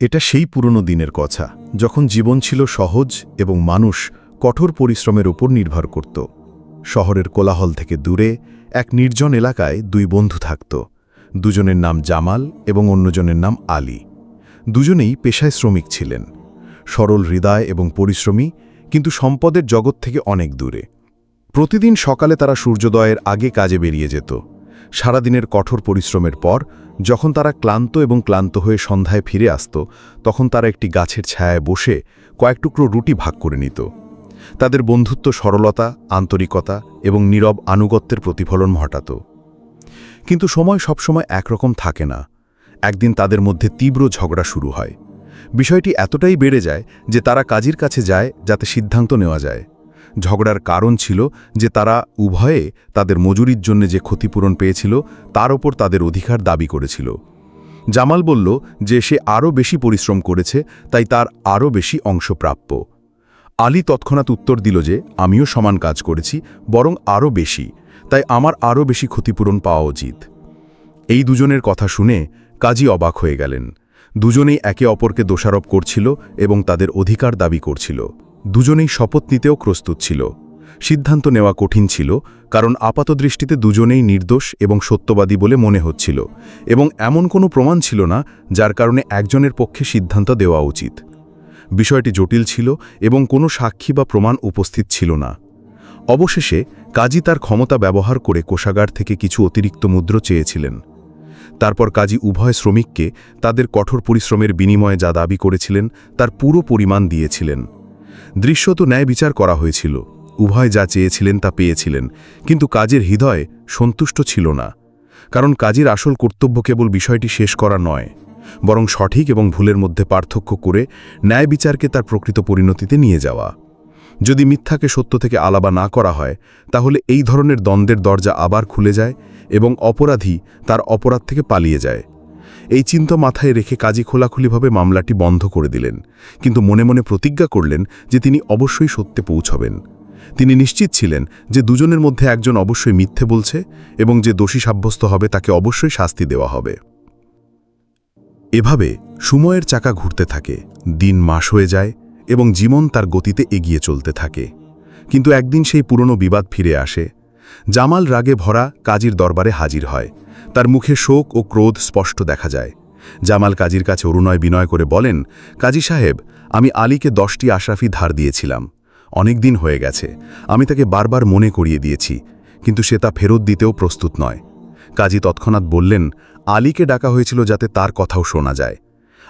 এটা সেই পুরনো দিনের কথা, যখন জীবন ছিল সহজ এবং মানুষ কঠোর পরিশ্রমের উপর নির্ভর করত। শহরের কোলাহল থেকে দূরে, এক নির্জন এলাকায় দুই বন্ধু থাকত। দুজনের নাম জামাল এবং অন্যজনের নাম আলী। দুজনেই পেশায় শ্রমিক ছিলেন। সরল হৃদয় এবং পরিশ্রমী, কিন্তু সম্পদের জগৎ থেকে অনেক দূরে। প্রতিদিন সকালে তারা সূর্যোদয়ের আগে কাজে বেরিয়ে যেত। সারাদিনের কঠোর পরিশ্রমের পর যখন তারা ক্লান্ত এবং ক্লান্ত হয়ে সন্ধ্যায় ফিরে আসত, তখন তারা একটি গাছের ছায়ায় বসে কয়েক টুকরো রুটি ভাগ করে নিত। তাদের বন্ধুত্ব সরলতা, আন্তরিকতা এবং নীরব আনুগত্যের প্রতিফলন ঘটাত। কিন্তু সময় সবসময় একরকম থাকে না। একদিন তাদের মধ্যে তীব্র ঝগড়া শুরু হয়। বিষয়টি এতটাই বেড়ে যায় যে তারা কাজীর কাছে যায় যাতে সিদ্ধান্ত নেওয়া যায়। ঝগড়ার কারণ ছিল যে তারা উভয়ে তাদের মজুরির জন্য যে ক্ষতিপূরণ পেয়েছিল, তার ওপর তাদের অধিকার দাবি করেছিল। জামাল বলল যে সে আরও বেশি পরিশ্রম করেছে, তাই তার আরও বেশি অংশ প্রাপ্য আলী তৎক্ষণাৎ উত্তর দিল যে, আমিও সমান কাজ করেছি, বরং আরও বেশি, তাই আমার আরও বেশি ক্ষতিপূরণ পাওয়া উচিত। এই দুজনের কথা শুনে কাজী অবাক হয়ে গেলেন। দুজনেই একে অপরকে দোষারোপ করছিল এবং তাদের অধিকার দাবি করছিল। দুজনেই শপথ নিতেও প্রস্তুত ছিল। সিদ্ধান্ত নেওয়া কঠিন ছিল, কারণ আপাতদৃষ্টিতে দুজনেই নির্দোষ এবং সত্যবাদী বলে মনে হচ্ছিল, এবং এমন কোনো প্রমাণ ছিল না যার কারণে একজনের পক্ষে সিদ্ধান্ত দেওয়া উচিত। বিষয়টি জটিল ছিল এবং কোনো সাক্ষী বা প্রমাণ উপস্থিত ছিল না। অবশেষে কাজী তার ক্ষমতা ব্যবহার করে কোষাগার থেকে কিছু অতিরিক্ত মুদ্র চেয়েছিলেন। তারপর কাজী উভয় শ্রমিককে তাদের কঠোর পরিশ্রমের বিনিময়ে যা দাবি করেছিলেন তার পুরো পরিমাণ দিয়েছিলেন। দৃশ্যত ন্যায় বিচার করা হয়েছিল। উভয় যা চেয়েছিলেন তা পেয়েছিলেন, কিন্তু কাজের হৃদয় সন্তুষ্ট ছিল না। কারণ কাজের আসল কর্তব্য কেবল বিষয়টি শেষ করা নয়, বরং সঠিক এবং ভুলের মধ্যে পার্থক্য করে ন্যায় বিচারকে তার প্রকৃত পরিণতিতে নিয়ে যাওয়া। যদি মিথ্যাকে সত্য থেকে আলাবা না করা হয়, তাহলে এই ধরনের দ্বন্দ্বের দরজা আবার খুলে যায় এবং অপরাধী তার অপরাধ থেকে পালিয়ে যায়। এই চিন্তা মাথায় রেখে কাজী খোলাখুলিভাবে মামলাটি বন্ধ করে দিলেন। কিন্তু মনে মনে প্রতিজ্ঞা করলেন যে তিনি অবশ্যই সত্যে পৌঁছবেন। তিনি নিশ্চিত ছিলেন যে দুজনের মধ্যে একজন অবশ্যই মিথ্যে বলছে এবং যে দোষী সাব্যস্ত হবে তাকে অবশ্যই শাস্তি দেওয়া হবে। এভাবে সময়ের চাকা ঘুরতে থাকে, দিন মাস হয়ে যায় এবং জীবন তার গতিতে এগিয়ে চলতে থাকে। কিন্তু একদিন সেই পুরনো বিবাদ ফিরে আসে জামাল রাগে ভরা কাজীর দরবারে হাজির হয়। তার মুখে শোক ও ক্রোধ স্পষ্ট দেখা যায়। জামাল কাজীর কাছে অরুণয় বিনয় করে বলেন, কাজী সাহেব, আমি আলীকে দশটি আশরাফি ধার দিয়েছিলাম। অনেক দিন হয়ে গেছে। আমি তাকে বারবার মনে করিয়ে দিয়েছি, কিন্তু সে তা ফেরত দিতেও প্রস্তুত নয়। কাজী তৎক্ষণাৎ বললেন, আলীকে ডাকা হয়েছিল যাতে তার কথাও শোনা যায়।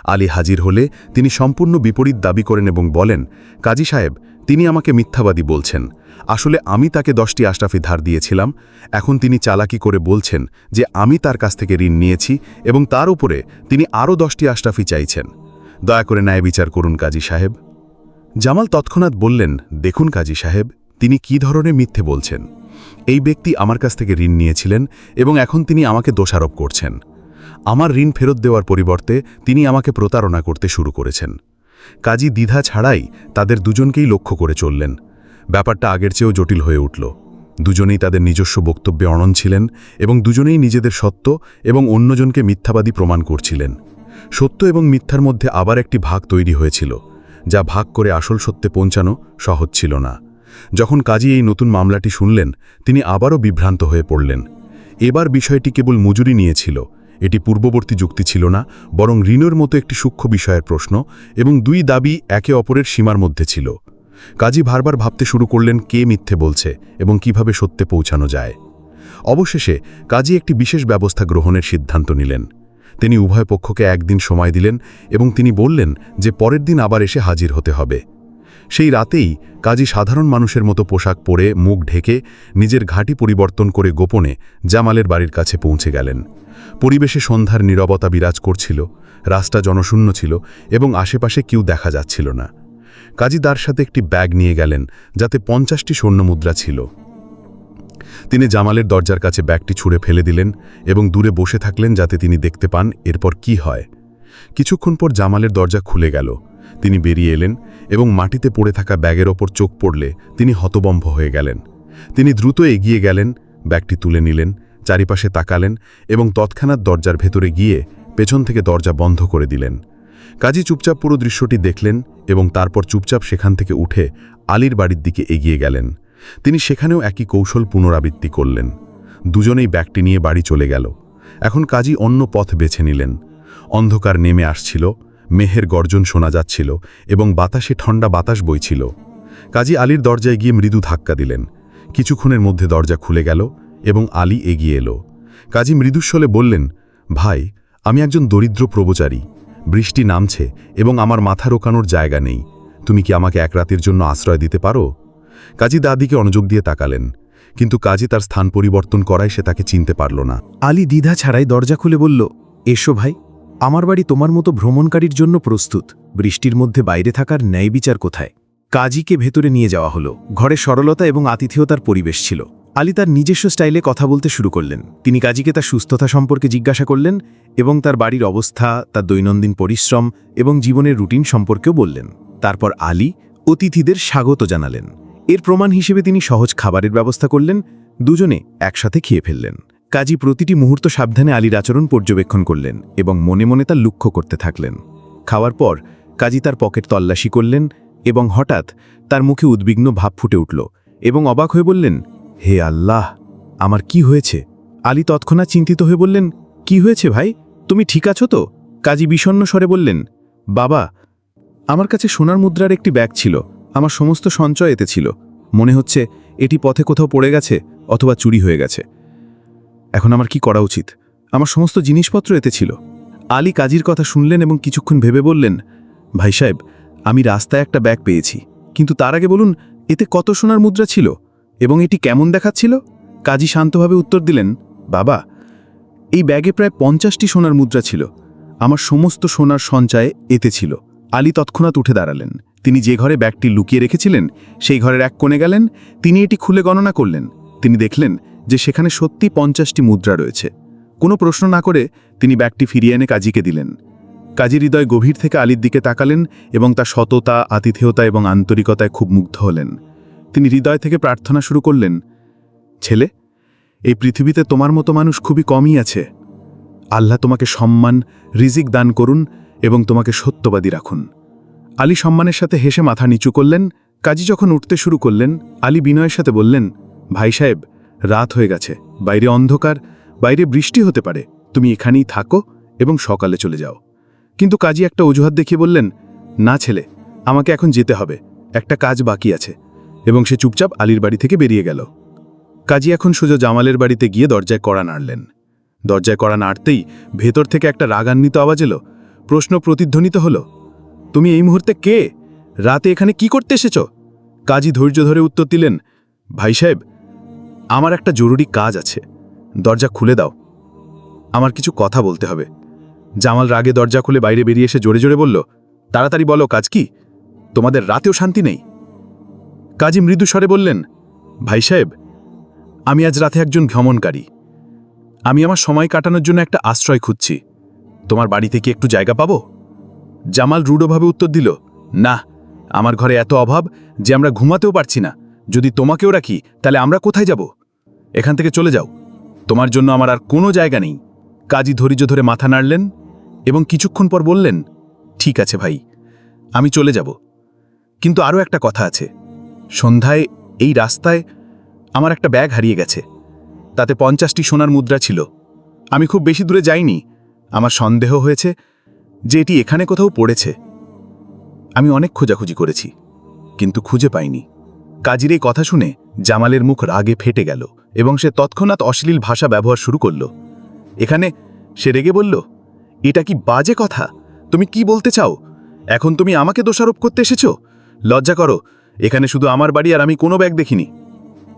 আলী হাজির হলে তিনি সম্পূর্ণ বিপরীত দাবি করেন এবং বলেন, কাজী সাহেব তিনি আমাকে মিথ্যাবাদী বলছেন। আসলে আমি তাকে দশটি আশরাফি ধার দিয়েছিলাম। এখন তিনি চালাকি করে বলছেন যে আমি তার কাছ থেকে ঋণ নিয়েছি এবং তার উপরে তিনি আরও দশটি আশরাফি চাইছেন। দয়া করে ন্যায় বিচার করুন কাজী সাহেব। জামাল তৎক্ষণাৎ বললেন, দেখুন কাজী সাহেব, তিনি কি ধরনের মিথ্যে বলছেন? এই ব্যক্তি আমার কাছ থেকে ঋণ নিয়েছিলেন এবং এখন তিনি আমাকে দোষারোপ করছেন। আমার ঋণ ফেরত দেওয়ার পরিবর্তে তিনি আমাকে প্রতারণা করতে শুরু করেছেন। কাজী দ্বিধা ছাড়াই তাদের দুজনকেই লক্ষ্য করে চললেন। ব্যাপারটা আগের চেয়েও জটিল হয়ে উঠল। দুজনেই তাদের নিজস্ব বক্তব্যে অনন ছিলেন এবং দুজনেই নিজেদের সত্য এবং অন্যজনকে মিথ্যাবাদী প্রমাণ করছিলেন। সত্য এবং মিথ্যার মধ্যে আবার একটি ভাগ তৈরি হয়েছিল, যা ভাগ করে আসল সত্যে পৌঁছানো সহজ ছিল না। যখন কাজী এই নতুন মামলাটি শুনলেন, তিনি আবারও বিভ্রান্ত হয়ে পড়লেন। এবার বিষয়টি কেবল মজুরি নিয়েছিল এটি পূর্ববর্তী যুক্তি ছিল না, বরং ঋণের মতো একটি সূক্ষ্ম বিষয়ের প্রশ্ন এবং দুই দাবি একে অপরের সীমার মধ্যে ছিল। কাজী বারবার ভাবতে শুরু করলেন কে মিথ্যে বলছে এবং কীভাবে সত্যে পৌঁছানো যায়। অবশেষে কাজী একটি বিশেষ ব্যবস্থা গ্রহণের সিদ্ধান্ত নিলেন। তিনি উভয় পক্ষকে একদিন সময় দিলেন এবং তিনি বললেন যে পরের দিন আবার এসে হাজির হতে হবে। সেই রাতেই কাজী সাধারণ মানুষের মতো পোশাক পরে মুখ ঢেকে নিজের ঘাঁটি পরিবর্তন করে গোপনে জামালের বাড়ির কাছে পৌঁছে গেলেন। পরিবেশে সন্ধ্যার নীরবতা বিরাজ করছিল, রাস্তা জনশূন্য ছিল এবং আশেপাশে কেউ দেখা যাচ্ছিল না। কাজী তার সাথে একটি ব্যাগ নিয়ে গেলেন, যাতে পঞ্চাশটি স্বর্ণমুদ্রা ছিল। তিনি জামালের দরজার কাছে ব্যাগটি ছুঁড়ে ফেলে দিলেন এবং দূরে বসে থাকলেন যাতে তিনি দেখতে পান এরপর কি হয়। কিছুক্ষণ পর জামালের দরজা খুলে গেল। তিনি বেরিয়ে এলেন এবং মাটিতে পড়ে থাকা ব্যাগের ওপর চোখ পড়লে তিনি হতবম্ব হয়ে গেলেন। তিনি দ্রুত এগিয়ে গেলেন, ব্যাগটি তুলে নিলেন চারিপাশে তাকালেন এবং তৎক্ষণাৎ দরজার ভেতরে গিয়ে পেছন থেকে দরজা বন্ধ করে দিলেন। কাজী চুপচাপ পুরো দৃশ্যটি দেখলেন এবং তারপর চুপচাপ সেখান থেকে উঠে আলীর বাড়ির দিকে এগিয়ে গেলেন। তিনি সেখানেও একই কৌশল পুনরাবৃত্তি করলেন। দুজনেই ব্যাগটি নিয়ে বাড়ি চলে গেল। এখন কাজী অন্য পথ বেছে নিলেন। অন্ধকার নেমে আসছিল, মেহের গর্জন শোনা যাচ্ছিল এবং বাতাসে ঠান্ডা বাতাস বইছিল। কাজী আলীর দরজায় গিয়ে মৃদু ধাক্কা দিলেন। কিছুক্ষণের মধ্যে দরজা খুলে গেল এবং আলী এগিয়ে এলো। কাজী মৃদুস্বলে বললেন, ভাই, আমি একজন দরিদ্র প্রবচারী। বৃষ্টি নামছে এবং আমার মাথা রোকানোর জায়গা নেই। তুমি কি আমাকে এক রাতের জন্য আশ্রয় দিতে পারো? কাজী দাদিকে অনুযোগ দিয়ে তাকালেন, কিন্তু কাজী তার স্থান পরিবর্তন করায় সে তাকে চিনতে পারল না। আলী দ্বিধা ছাড়াই দরজা খুলে বলল, এসো ভাই, আমার বাড়ি তোমার মতো ভ্রমণকারীর জন্য প্রস্তুত। বৃষ্টির মধ্যে বাইরে থাকার ন্যায় বিচার কোথায়? কাজীকে ভেতরে নিয়ে যাওয়া হলো। ঘরে সরলতা এবং আতিথেয়তার পরিবেশ ছিল। আলী তার নিজস্ব স্টাইলে কথা বলতে শুরু করলেন। তিনি কাজীকে তার সুস্থতা সম্পর্কে জিজ্ঞাসা করলেন এবং তার বাড়ির অবস্থা, তার দৈনন্দিন পরিশ্রম এবং জীবনের রুটিন সম্পর্কেও বললেন। তারপর আলী অতিথিদের স্বাগত জানালেন। এর প্রমাণ হিসেবে তিনি সহজ খাবারের ব্যবস্থা করলেন, দুজনে একসাথে খেয়ে ফেললেন। কাজী প্রতিটি মুহূর্ত সাবধানে আলীর আচরণ পর্যবেক্ষণ করলেন এবং মনে মনে তা লক্ষ্য করতে থাকলেন। খাওয়ার পর কাজী তার পকেট তল্লাশি করলেন এবং হঠাৎ তার মুখে উদ্বিগ্ন ভাব ফুটে উঠল এবং অবাক হয়ে বললেন হে আল্লাহ, আমার কি হয়েছে? আলী তৎক্ষণাৎ চিন্তিত হয়ে বললেন, কি হয়েছে ভাই? তুমি ঠিক আছো তো? কাজী বিষণ্ণ স্বরে বললেন, বাবা, আমার কাছে সোনার মুদ্রার একটি ব্যাগ ছিল। আমার সমস্ত সঞ্চয় এতে ছিল। মনে হচ্ছে এটি পথে কোথাও পড়ে গেছে অথবা চুরি হয়ে গেছে। এখন আমার কি করা উচিত? আমার সমস্ত জিনিসপত্র এতে ছিল। আলী কাজীর কথা শুনলেন এবং কিছুক্ষণ ভেবে বললেন, ভাই সাহেব, আমি রাস্তায় একটা ব্যাগ পেয়েছি। কিন্তু তার আগে বলুন, এতে কত সোনার মুদ্রা ছিল? এবং এটি কেমন দেখাচ্ছিল? কাজী শান্তভাবে উত্তর দিলেন, বাবা, এই ব্যাগে প্রায় পঞ্চাশটি সোনার মুদ্রা ছিল। আমার সমস্ত সোনার সঞ্চয় এতে ছিল। আলী তৎক্ষণাৎ উঠে দাঁড়ালেন। তিনি যে ঘরে ব্যাগটি লুকিয়ে রেখেছিলেন, সেই ঘরের এক কোণে গেলেন। তিনি এটি খুলে গণনা করলেন। তিনি দেখলেন যে সেখানে সত্যি পঞ্চাশটি মুদ্রা রয়েছে। কোনো প্রশ্ন না করে তিনি ব্যাগটি ফিরিয়ে এনে কাজীকে দিলেন। কাজী হৃদয় গভীর থেকে আলীর দিকে তাকালেন এবং তার সততা, আতিথেয়তা এবং আন্তরিকতায় খুব মুগ্ধ হলেন। তিনি হৃদয় থেকে প্রার্থনা শুরু করলেন, ছেলে, এই পৃথিবীতে তোমার মতো মানুষ খুবই কমই আছে। আল্লাহ তোমাকে সম্মান, রিজিক দান করুন এবং তোমাকে সত্যবাদী রাখুন। আলী সম্মানের সাথে হেসে মাথা নিচু করলেন। কাজী যখন উঠতে শুরু করলেন, আলী বিনয়ের সাথে বললেন, ভাই সাহেব, রাত হয়ে গেছে, বাইরে অন্ধকার, বাইরে বৃষ্টি হতে পারে। তুমি এখানেই থাকো এবং সকালে চলে যাও। কিন্তু কাজী একটা অজুহাত দেখিয়ে বললেন, না ছেলে, আমাকে এখন যেতে হবে। একটা কাজ বাকি আছে। এবং সে চুপচাপ আলীর বাড়ি থেকে বেরিয়ে গেল। কাজী এখন সোজা জামালের বাড়িতে গিয়ে দরজায় কড়া নাড়লেন। দরজায় কড়া নাড়তেই ভেতর থেকে একটা রাগান্বিত আওয়াজ এলো। প্রশ্ন প্রতিধ্বনিত হলো, তুমি এই মুহূর্তে কে? রাতে এখানে কি করতে এসেছ? কাজী ধৈর্য ধরে উত্তর দিলেন, ভাই সাহেব, আমার একটা জরুরি কাজ আছে। দরজা খুলে দাও। আমার কিছু কথা বলতে হবে। জামাল রাগে দরজা খুলে বাইরে বেরিয়ে এসে জোরে জোরে বলল, তাড়াতাড়ি বলো, কাজ কি? তোমাদের রাতেও শান্তি নেই? কাজী মৃদু স্বরে বললেন, ভাই সাহেব, আমি আজ রাতে একজন ভ্রমণকারী। আমি আমার সময় কাটানোর জন্য একটা আশ্রয় খুঁজছি। তোমার বাড়িতে কি একটু জায়গা পাবো? জামাল রূঢ়ভাবে উত্তর দিল, না, আমার ঘরে এত অভাব যে আমরা ঘুমাতেও পারছি না। যদি তোমাকেও রাখি, তাহলে আমরা কোথায় যাব? এখান থেকে চলে যাও। তোমার জন্য আমার আর কোনো জায়গা নেই। কাজী ধৈর্য ধরে মাথা নাড়লেন এবং কিছুক্ষণ পর বললেন, ঠিক আছে ভাই, আমি চলে যাব। কিন্তু আরও একটা কথা আছে। সন্ধ্যায় এই রাস্তায় আমার একটা ব্যাগ হারিয়ে গেছে। তাতে পঞ্চাশটি সোনার মুদ্রা ছিল। আমি খুব বেশি দূরে যাইনি। আমার সন্দেহ হয়েছে যে এটি এখানে কোথাও পড়েছে। আমি অনেক খোঁজাখুঁজি করেছি, কিন্তু খুঁজে পাইনি। কাজীর এই কথা শুনে জামালের মুখ রাগে ফেটে গেল এবং সে তৎক্ষণাৎ অশ্লীল ভাষা ব্যবহার শুরু করল। এখানে সে রেগে বলল, এটা কি বাজে কথা? তুমি কি বলতে চাও? এখন তুমি আমাকে দোষারোপ করতে এসেছ? লজ্জা করো এখানে শুধু আমার বাড়ি আর আমি কোনো ব্যাগ দেখিনি।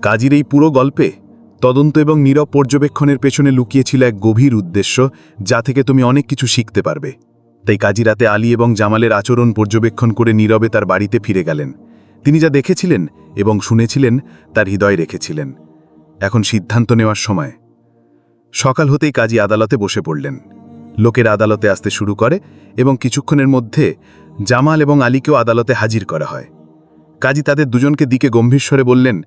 কাজীর এই পুরো গল্পে তদন্ত এবং নীরব পর্যবেক্ষণের পেছনে লুকিয়েছিল এক গভীর উদ্দেশ্য, যা থেকে তুমি অনেক কিছু শিখতে পারবে। তাই কাজী রাতে আলী এবং জামালের আচরণ পর্যবেক্ষণ করে নীরবে তার বাড়িতে ফিরে গেলেন। তিনি যা দেখেছিলেন এবং শুনেছিলেন, তার হৃদয় রেখেছিলেন। এখন সিদ্ধান্ত নেওয়ার সময়। সকাল হতেই কাজী আদালতে বসে পড়লেন। লোকের আদালতে আসতে শুরু করে এবং কিছুক্ষণের মধ্যে জামাল এবং আলীকেও আদালতে হাজির করা হয়। কাজী তাদের দুজনকে দিকে গম্ভীর স্বরে বললেন,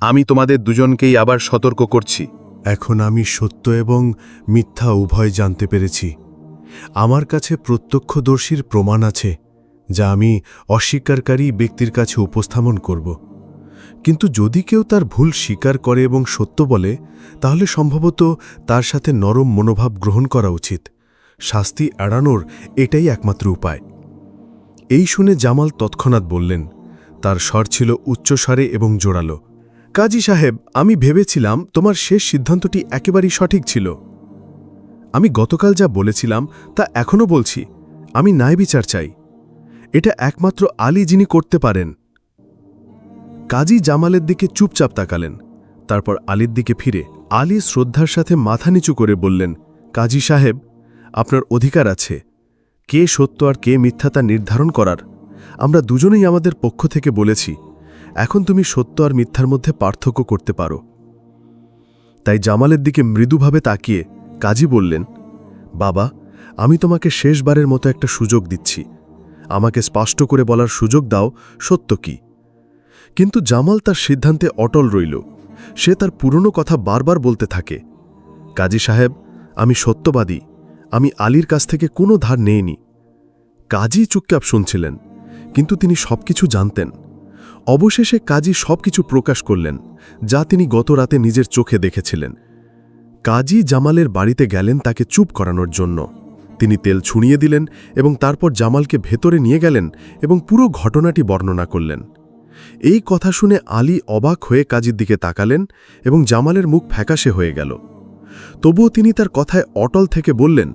আমি তোমাদের দুজনকেই আবার সতর্ক করছি। এখন আমি সত্য এবং মিথ্যা উভয় জানতে পেরেছি। আমার কাছে প্রত্যক্ষদর্শীর প্রমাণ আছে, যা আমি অস্বীকারী ব্যক্তির কাছে উপস্থাপন করব। কিন্তু যদি কেউ তার ভুল স্বীকার করে এবং সত্য বলে, তাহলে সম্ভবত তার সাথে নরম মনোভাব গ্রহণ করা উচিত। শাস্তি এড়ানোর এটাই একমাত্র উপায়। এই শুনে জামাল তৎক্ষণাৎ বললেন তার স্বর ছিল উচ্চস্বরে এবং জোরালো। কাজী সাহেব, আমি ভেবেছিলাম তোমার শেষ সিদ্ধান্তটি একেবারেই সঠিক ছিল। আমি গতকাল যা বলেছিলাম, তা এখনও বলছি। আমি ন্যায় বিচার চাই। এটা একমাত্র আলী যিনি করতে পারেন। কাজী জামালের দিকে চুপচাপ তাকালেন। তারপর আলীর দিকে ফিরে আলী শ্রদ্ধার সাথে মাথা নিচু করে বললেন, কাজী সাহেব, আপনার অধিকার আছে। কে সত্য আর কে মিথ্যা তা নির্ধারণ করার। আমরা দুজনেই আমাদের পক্ষ থেকে বলেছি, এখন তুমি সত্য আর মিথ্যার মধ্যে পার্থক্য করতে পারো। তাই জামালের দিকে মৃদুভাবে তাকিয়ে কাজী বললেন, বাবা, আমি তোমাকে শেষবারের মতো একটা সুযোগ দিচ্ছি। আমাকে স্পষ্ট করে বলার সুযোগ দাও, সত্য কি? কিন্তু জামাল তার সিদ্ধান্তে অটল রইল। সে তার পুরনো কথা বারবার বলতে থাকে, কাজী সাহেব, আমি সত্যবাদী। আমি আলীর কাছ থেকে কোনো ধার নেইনি। কাজী চুপচাপ শুনছিলেন। কিন্তু তিনি সবকিছু জানতেন। অবশেষে কাজী সবকিছু প্রকাশ করলেন, যা তিনি গত রাতে নিজের চোখে দেখেছিলেন। কাজী জামালের বাড়িতে গেলেন তাকে চুপ করানোর জন্য। তিনি তেল ছুঁড়িয়ে দিলেন এবং তারপর জামালকে ভেতরে নিয়ে গেলেন এবং পুরো ঘটনাটি বর্ণনা করলেন। এই কথা শুনে আলী অবাক হয়ে কাজীর দিকে তাকালেন এবং জামালের মুখ ফ্যাকাশে হয়ে গেল। তবুও তিনি তার কথায় অটল থেকে বললেন,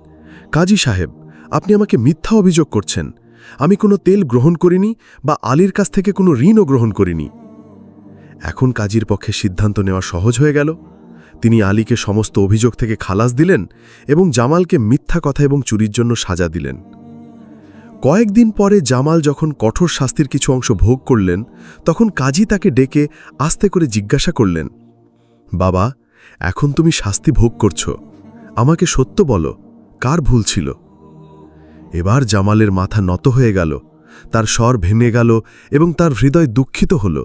কাজী সাহেব, আপনি আমাকে মিথ্যা অভিযোগ করছেন। আমি কোনো তেল গ্রহণ করিনি বা আলীর কাছ থেকে কোনো ঋণও গ্রহণ করিনি। এখন কাজীর পক্ষে সিদ্ধান্ত নেওয়া সহজ হয়ে গেল। তিনি আলীকে সমস্ত অভিযোগ থেকে খালাস দিলেন এবং জামালকে মিথ্যা কথা এবং চুরির জন্য সাজা দিলেন। কয়েকদিন পরে জামাল যখন কঠোর শাস্তির কিছু অংশ ভোগ করলেন, তখন কাজী তাকে ডেকে আস্তে করে জিজ্ঞাসা করলেন, বাবা, এখন তুমি শাস্তি ভোগ করছ। আমাকে সত্য বলো, কার ভুল ছিল? এবার জামালের মাথা নত হয়ে গেল, তার স্বর ভেঙে গেল এবং তার হৃদয় দুঃখিত হল।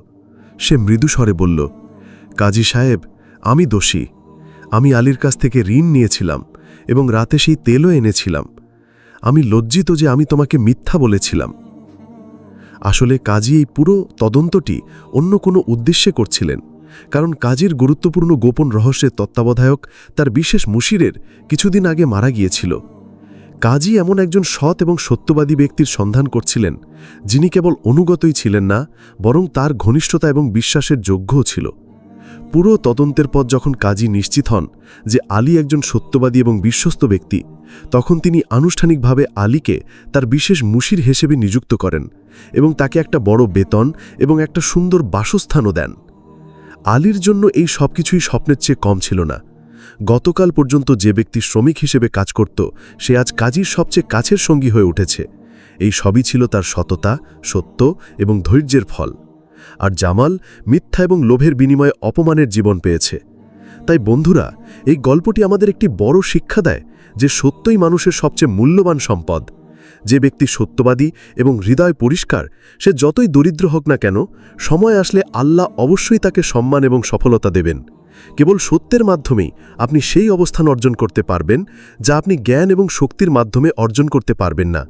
সে মৃদু স্বরে বলল, কাজী সাহেব, আমি দোষী। আমি আলীর কাছ থেকে ঋণ নিয়েছিলাম এবং রাতে সেই তেলও এনেছিলাম। আমি লজ্জিত যে আমি তোমাকে মিথ্যা বলেছিলাম। আসলে কাজী এই পুরো তদন্তটি অন্য কোনো উদ্দেশ্যে করছিলেন, কারণ কাজীর গুরুত্বপূর্ণ গোপন রহস্যের তত্ত্বাবধায়ক তার বিশেষ মুশিরের কিছুদিন আগে মারা গিয়েছিল। কাজী এমন একজন সৎ এবং সত্যবাদী ব্যক্তির সন্ধান করছিলেন, যিনি কেবল অনুগতই ছিলেন না, বরং তার ঘনিষ্ঠতা এবং বিশ্বাসের যোগ্যও ছিল। পুরো তদন্তের পর যখন কাজী নিশ্চিত হন যে আলী একজন সত্যবাদী এবং বিশ্বস্ত ব্যক্তি, তখন তিনি আনুষ্ঠানিকভাবে আলীকে তার বিশেষ মুশির হিসেবে নিযুক্ত করেন এবং তাকে একটা বড় বেতন এবং একটা সুন্দর বাসস্থানও দেন। আলীর জন্য এই সবকিছুই স্বপ্নের চেয়ে কম ছিল না। গতকাল পর্যন্ত যে ব্যক্তি শ্রমিক হিসেবে কাজ করত, সে আজ কাজীর সবচেয়ে কাছের সঙ্গী হয়ে উঠেছে। এই সবই ছিল তার সততা, সত্য এবং ধৈর্যের ফল। আর জামাল মিথ্যা এবং লোভের বিনিময়ে অপমানের জীবন পেয়েছে। তাই বন্ধুরা, এই গল্পটি আমাদের একটি বড় শিক্ষা দেয় যে সত্যই মানুষের সবচেয়ে মূল্যবান সম্পদ। যে ব্যক্তি সত্যবাদী এবং হৃদয় পরিষ্কার, সে যতই দরিদ্র হোক না কেন, সময় আসলে আল্লাহ অবশ্যই তাকে সম্মান এবং সফলতা দেবেন। কেবল সত্যের মাধ্যমেই আপনি সেই অবস্থান অর্জন করতে পারবেন, যা আপনি জ্ঞান এবং শক্তির মাধ্যমে অর্জন করতে পারবেন না।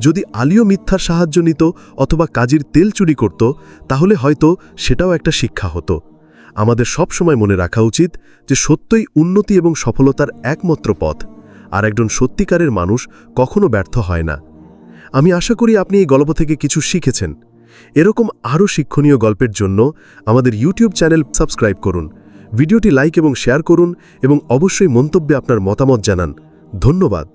যদি আলীয় মিথ্যার সাহায্য নিত অথবা কাজীর তেল চুরি করত, তাহলে হয়তো সেটাও একটা শিক্ষা হতো। আমাদের সব সময় মনে রাখা উচিত যে সত্যই উন্নতি এবং সফলতার একমাত্র পথ। আর একজন সত্যিকারের মানুষ কখনো ব্যর্থ হয় না। আমি আশা করি আপনি এই গল্প থেকে কিছু শিখেছেন। এরকম আরও শিক্ষণীয় গল্পের জন্য আমাদের ইউটিউব চ্যানেল সাবস্ক্রাইব করুন, ভিডিওটি লাইক এবং শেয়ার করুন এবং অবশ্যই মন্তব্যে আপনার মতামত জানান। ধন্যবাদ।